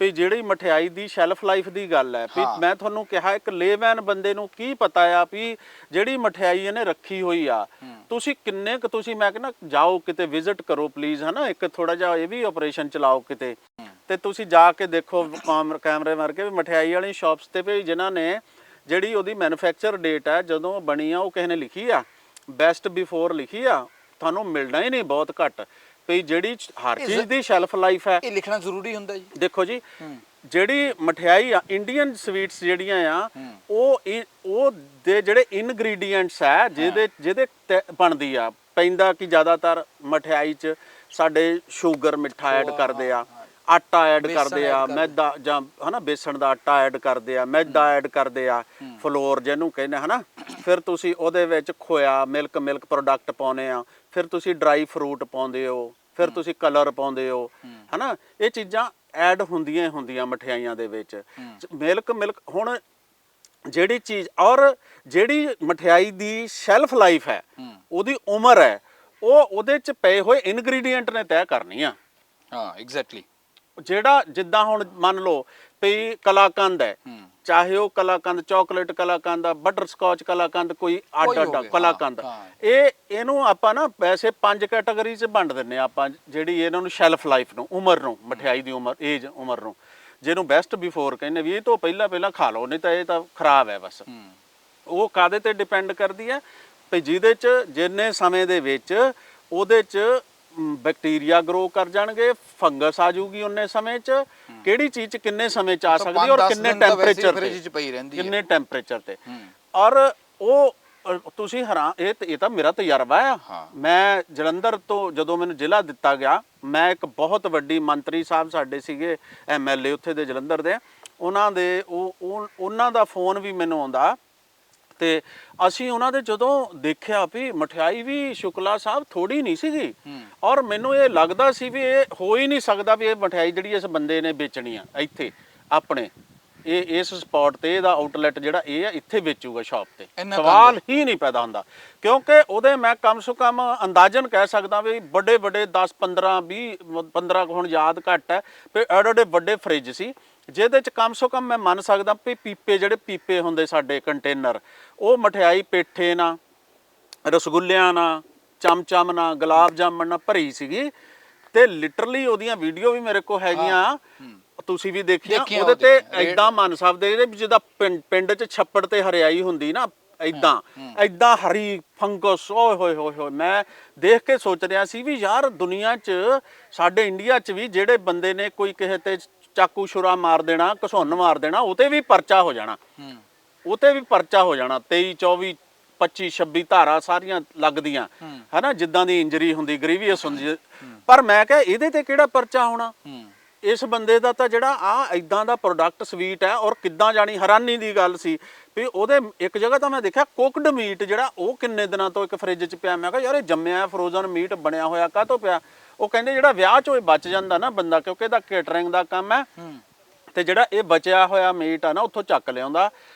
ਵੀ ਜਿਹੜੀ ਮਠਿਆਈ ਦੀ shelf life ਦੀ ਗੱਲ ਹੈ ਵੀ ਮੈਂ ਤੁਹਾਨੂੰ ਕਿਹਾ ਇੱਕ ਲੇਮੈਨ ਬੰਦੇ ਨੂੰ ਕੀ ਪਤਾ ਆ ਵੀ ਜਿਹੜੀ ਮਠਿਆਈ ਇਹਨੇ ਰੱਖੀ ਹੋਈ ਆ। ਤੁਸੀਂ ਕਿੰਨੇ ਕੁ ਤੁਸੀਂ ਮੈਂ ਕਹਿੰਦਾ ਜਾਓ ਕਿਤੇ ਵਿਜ਼ਿਟ ਕਰੋ ਪਲੀਜ਼ ਹਨਾ ਇੱਕ ਥੋੜਾ ਜਿਹਾ ਇਹ ਵੀ ਆਪਰੇਸ਼ਨ ਚਲਾਓ ਕਿਤੇ। ਤੇ ਤੁਸੀਂ ਜਾ ਕੇ ਦੇਖੋ ਕਾਮ- ਕੈਮਰੇ ਮਾਰ ਕੇ ਵੀ ਮਠਿਆਈ ਵਾਲੀ ਸ਼ਾਪਸ ਤੇ ਵੀ ਜਿਨ੍ਹਾਂ ਨੇ ਜਿਹੜੀ ਉਹਦੀ ਮੈਨੂਫੈਕਚਰ ਡੇਟ ਹੈ ਜਦੋਂ ਬਣੀ ਆ ਉਹ ਕਿਸੇ ਨੇ ਲਿਖੀ ਆ ਬੈਸਟ ਬਿਫੋਰ ਲਿਖੀ ਆ ਤੁਹਾਨੂੰ ਮਿਲਣਾ ਹੀ ਨਹੀਂ ਬਹੁਤ ਘੱਟ। ਵੀ ਜਿਹੜੀ ਹਰ ਚੀਜ਼ ਦੀ ਸ਼ੈਲਫ ਲਾਈਫ ਹੈ। ਇਹ ਲਿਖਣਾ ਜ਼ਰੂਰੀ ਹੁੰਦਾ ਜੀ। ਦੇਖੋ ਜੀ ਜਿਹੜੀ ਮਠਿਆਈ ਆ ਇੰਡੀਅਨ ਸਵੀਟਸ ਜਿਹੜੀਆਂ ਆ ਉਹ ਉਹ ਦੇ ਜਿਹੜੇ ਇਨਗਰੀਡੀਐਂਟਸ ਆ ਜਿਹਦੇ ਜਿਹਦੇ ਬਣਦੀ ਆ। ਪੈਂਦਾ ਕਿ ਜ਼ਿਆਦਾਤਰ ਮਠਿਆਈ 'ਚ ਸਾਡੇ ਸ਼ੂਗਰ ਮਿੱਠਾ ਐਡ ਕਰਦੇ ਆ ਆਟਾ ਐਡ ਕਰਦੇ ਆ ਮੈਦਾ ਜਾਂ ਹਨਾ ਬੇਸਣ ਦਾ ਆਟਾ ਐਡ ਕਰਦੇ ਆ ਮੈਦਾ ਐਡ ਕਰਦੇ ਆ ਫਲੋਰ ਜਿਹਨੂੰ ਕਹਿੰਦੇ ਹਨਾ। ਫਿਰ ਤੁਸੀਂ ਉਹਦੇ ਵਿੱਚ ਖੋਇਆ ਮਿਲਕ ਮਿਲਕ ਪ੍ਰੋਡਕਟ ਪਾਉਨੇ ਆ ਫਿਰ ਤੁਸੀਂ ਡਰਾਈ ਫਰੂਟ ਪਾਉਂਦੇ ਹੋ ਫਿਰ ਤੁਸੀਂ ਕਲਰ ਪਾਉਂਦੇ ਹੋ ਹਨਾ? ਇਹ ਚੀਜ਼ਾਂ ਐਡ ਹੁੰਦੀਆਂ ਹੁੰਦੀਆਂ ਮਠਿਆਈਆਂ ਦੇ ਵਿੱਚ। ਮਿਲਕ ਮਿਲਕ ਹੁਣ ਜਿਹੜੀ ਚੀਜ਼ ਔਰ ਜਿਹੜੀ ਮਠਿਆਈ ਦੀ ਸ਼ੈਲਫ ਲਾਈਫ ਹੈ ਉਹਦੀ ਉਮਰ ਹੈ ਉਹ ਉਹਦੇ ਚ ਪਏ ਹੋਏ ਇਨਗਰੀਡੀਐਂਟ ਨੇ ਤੈਅ ਕਰਨੀ ਆ ਹਾਂ ਐਗਜ਼ੈਕਟਲੀ ਜਿਹੜਾ ਜਿੱਦਾਂ ਹੁਣ ਮੰਨ ਲਓ ਵੀ ਕਲਾਕੰਦ ਹੈ। ਚਾਹੇ ਉਹ ਕਲਾਕੰਦ ਚਾਕਲੇਟ ਕਲਾਕੰਦ ਆ ਬਟਰ ਸਕਾਚ ਕਲਾਕੰਦ ਕੋਈ ਅੱਡ ਅੱਡ ਕਲਾਕੰਦ। ਇਹ ਇਹਨੂੰ ਆਪਾਂ ਨਾ ਵੈਸੇ ਪੰਜ ਕੈਟਾਗਰੀ 'ਚ ਵੰਡ ਦਿੰਨੇ ਆਪਾਂ ਜਿਹੜੀ ਇਹਨਾਂ ਨੂੰ ਸ਼ੈਲਫ ਲਾਈਫ ਨੂੰ ਉਮਰ ਨੂੰ ਮਠਿਆਈ ਦੀ ਉਮਰ ਏਜ ਉਮਰ ਨੂੰ। ਜਿਹਨੂੰ ਬੈਸਟ ਬਿਫੋਰ ਕਹਿੰਦੇ ਵੀ ਇਹ ਤੋਂ ਪਹਿਲਾਂ ਪਹਿਲਾਂ ਖਾ ਲਓ ਨਹੀਂ ਤਾਂ ਇਹ ਤਾਂ ਖਰਾਬ ਹੈ ਬਸ। ਉਹ ਕਾਦੇ ਤੇ ਡਿਪੈਂਡ ਕਰਦੀ ਹੈ? ਵੀ ਜਿਹਦੇ ਚ ਜਿੰਨੇ ਸਮੇਂ ਦੇ ਵਿੱਚ ਉਹਦੇ ਚ ਬੈਕਟੀਰੀਆ ਗਰੋ ਕਰ ਜਾਣਗੇ ਫੰਗਸ ਆ ਜਾਊਗੀ ਉਹਨੇ ਸਮੇਂ ਚ। ਕਿਹੜੀ ਚੀਜ਼ ਚ ਕਿੰਨੇ ਸਮੇਂ ਚ ਆ ਸਕਦੀ ਹੈ ਔਰ ਕਿੰਨੇ ਟੈਂਪਰੇਚਰ ਤੇ ਪਈ ਰਹਿੰਦੀ ਹੈ। ਕਿੰਨੇ ਟੈਂਪਰੇਚਰ ਤੇ? ਔਰ ਉਹ ਤੁਸੀਂ ਹੈਰਾਨ ਇਹ ਤੇ- ਇਹ ਤਾਂ ਮੇਰਾ ਤਜਰਬਾ ਆ। ਮੈਂ ਜਲੰਧਰ ਤੋਂ ਜਦੋਂ ਮੈਨੂੰ ਜ਼ਿਲ੍ਹਾ ਦਿੱਤਾ ਗਿਆ ਮੈਂ ਇੱਕ ਬਹੁਤ ਵੱਡੀ ਮੰਤਰੀ ਸਾਹਿਬ ਸਾਡੇ ਸੀਗੇ ਐਮਐਲਏ ਉੱਥੇ ਦੇ ਜਲੰਧਰ ਦੇ ਉਹਨਾਂ ਦੇ ਉਹ- ਉਹਨਾਂ ਦਾ ਫੋਨ ਵੀ ਮੈਨੂੰ ਆਉਂਦਾ ਤੇ ਅਸੀਂ ਉਹਨਾਂ ਦੇ ਜਦੋਂ ਦੇਖਿਆ ਵੀ ਮਠਿਆਈ ਵੀ ਸ਼ੁਕਲਾ ਸਾਹਿਬ ਥੋੜੀ ਨਹੀਂ ਸੀਗੀ। ਔਰ ਮੈਨੂੰ ਇਹ ਲੱਗਦਾ ਸੀ ਵੀ ਇਹ ਹੋ ਹੀ ਨਹੀਂ ਸਕਦਾ ਵੀ ਇਹ ਮਠਿਆਈ ਜਿਹੜੀ ਇਸ ਬੰਦੇ ਨੇ ਵੇਚਣੀ ਆ ਇੱਥੇ ਆਪਣੇ। ਇਹ ਇਸ ਸਪੌਟ ਤੇ ਇਹਦਾ ਆਊਟਲੈਟ ਜਿਹੜਾ ਇਹ ਆ ਇੱਥੇ ਵੇਚੂਗਾ ਸ਼ਾਪ ਤੇ। ਸਵਾਲ ਹੀ ਨਹੀਂ ਪੈਦਾ ਹੁੰਦਾ। ਕਿਉਂਕਿ ਉਹਦੇ ਮੈਂ ਕਮ ਸੋ ਕਮ ਅੰਦਾਜ਼ਨ ਕਹਿ ਸਕਦਾ ਵੀ ਵੱਡੇ ਵੱਡੇ 10 15 20 15 ਕੁ ਹੁਣ ਯਾਦ ਘੱਟ ਹੈ ਵੀ ਐਡੇ ਐਡੇ ਵੱਡੇ ਫ੍ਰਿਜ ਸੀ ਜਿਹਦੇ ਚ ਕਮ ਸੋ ਕਮ ਮੈਂ ਮੰਨ ਸਕਦਾ ਵੀ ਪੀਪੇ ਜਿਹੜੇ ਪੀਪੇ ਹੁੰਦੇ ਸਾਡੇ ਕੰਟੇਨਰ ਉਹ ਮਠਿਆਈ ਪੇਠੇ ਨਾਲ ਰਸਗੁੱਲਿਆਂ ਨਾਲ ਚਮਚਮ ਨਾਲ ਗੁਲਾਬ ਜਾਮਣ ਨਾਲ ਭਰੀ ਸੀਗੀ ਤੇ ਲਿਟਰਲੀ ਉਹਦੀਆਂ ਵੀਡੀਓ ਵੀ ਮੇਰੇ ਕੋਲ ਹੈਗੀਆਂ। ਤੁਸੀਂ ਵੀ ਦੇਖੀਆਂ ਉਹਦੇ ਉਹ ਤੇ। ਐਦਾਂ ਮੰਨ ਸਕਦੇ ਇਹਦੇ ਵੀ ਜਿੱਦਾਂ ਪਿੰਡ 'ਚ ਛੱਪੜ ਤੇ ਹਰਿਆਈ ਹੁੰਦੀ ਨਾ ਐਦਾਂ ਐਦਾਂ ਹਰੀ ਫੰਗਸ ਓਏ ਹੋਏ ਹੋਏ ਹੋਏ। ਮੈਂ ਦੇਖ ਕੇ ਸੋਚ ਰਿਹਾ ਸੀ ਵੀ ਯਾਰ ਦੁਨੀਆ 'ਚ ਸਾਡੇ ਇੰਡੀਆ 'ਚ ਵੀ ਜਿਹੜੇ ਬੰਦੇ ਨੇ ਕੋਈ ਕਿਸੇ ਤੇ ਚਾਕੂ ਛੁਰਾ ਮਾਰ ਦੇਣਾ ਘਸੁੰਨ ਮਾਰ ਦੇਣਾ ਉਹ ਤੇ ਵੀ ਪਰਚਾ ਹੋ ਜਾਣਾ। ਉਹ ਤੇ ਵੀ ਪਰਚਾ ਹੋ ਜਾਣਾ 23 24 25 26 ਧਾਰਾ ਸਾਰੀਆਂ ਲੱਗਦੀਆਂ। ਹਨਾ ਜਿੱਦਾਂ ਦੀ ਇੰਜਰੀ ਹੁੰਦੀ ਗ੍ਰੀਵੀਅਸ ਹੁੰਦੀ। ਪਰ ਮੈਂ ਕਿਹਾ ਇਹਦੇ ਤੇ ਕਿਹੜਾ ਪਰਚਾ ਹੋਣਾ? ਇਸ ਬੰਦੇ ਦਾ ਤਾਂ ਜਿਹੜਾ ਆ ਇਦਾਂ ਦਾ ਪ੍ਰੋਡਕਟ ਸਵੀਟ ਹੈ ਔਰ ਕਿੱਦਾਂ ਜਾਣੀ ਹੈਰਾਨੀ ਦੀ ਗੱਲ ਸੀ। ਵੀ ਉਹਦੇ ਇੱਕ ਜਗ੍ਹਾ ਤਾਂ ਮੈਂ ਦੇਖਿਆ ਕੁਕਡ ਮੀਟ ਜਿਹੜਾ ਉਹ ਕਿੰਨੇ ਦਿਨਾਂ ਤੋਂ ਇੱਕ ਫ੍ਰਿਜ 'ਚ ਪਿਆ। ਮੈਂ ਕਿਹਾ ਯਾਰ ਇਹ ਜੰਮਿਆ ਫਰੋਜ਼ਨ ਮੀਟ ਬਣਿਆ ਹੋਇਆ ਕਾਹਤੋਂ ਪਿਆ? ਉਹ ਕਹਿੰਦੇ ਜਿਹੜਾ ਵਿਆਹ 'ਚੋਂ ਇਹ ਬਚ ਜਾਂਦਾ ਨਾ ਬੰਦਾ ਕਿਉਂਕਿ ਇਹਦਾ ਕੇਟਰਿੰਗ ਦਾ ਕੰਮ ਹੈ ਤੇ ਜਿਹੜਾ ਇਹ ਬਚਿਆ ਹੋਇਆ ਮੀਟ ਆ ਨਾ ਉੱਥੋਂ ਚੱਕ ਲਿਆਉਂਦਾ।